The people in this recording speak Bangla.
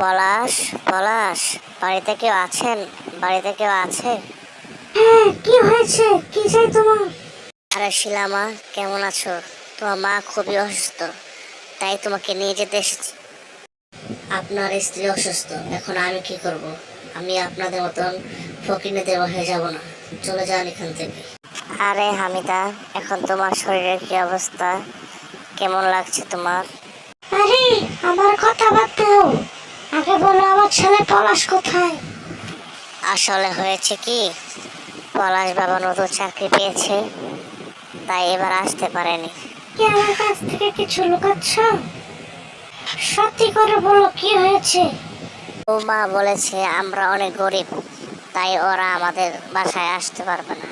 পলাশ পলাশ বাড়িতে কেউ আছেন? বাড়িতে কেউ আছে? হ্যাঁ কি হয়েছে? কি চাই তোমার? আরে শিলামা কেমন আছো? তোমার মা খুবই অসুস্থ তাই তোমাকে নিয়ে যেতে এসেছি। আপনার স্ত্রী অসুস্থ এখন আমি কি করব? আমি আপনাদের মতন ফকিনেদের হয়ে যাব না। চলে যান এখান থেকে। আরে হামিদা এখন তোমার শরীরের কি অবস্থা? কেমন লাগছে তোমার? আরে আমার বলো আমার ছেলে পলাশ কোথায়? আসলে হয়েছে কি পলাশ বাবা নতুন চাকরি পেয়েছে তাই এবার আসতে পারেনি। কি আমার কাছ থেকে কিছু লুকাচ্ছ? সত্যি করে বলো কি হয়েছে? ও মা বলেছে আমরা অনেক গরিব তাই ওরা আমাদের বাসায় আসতে পারবে না।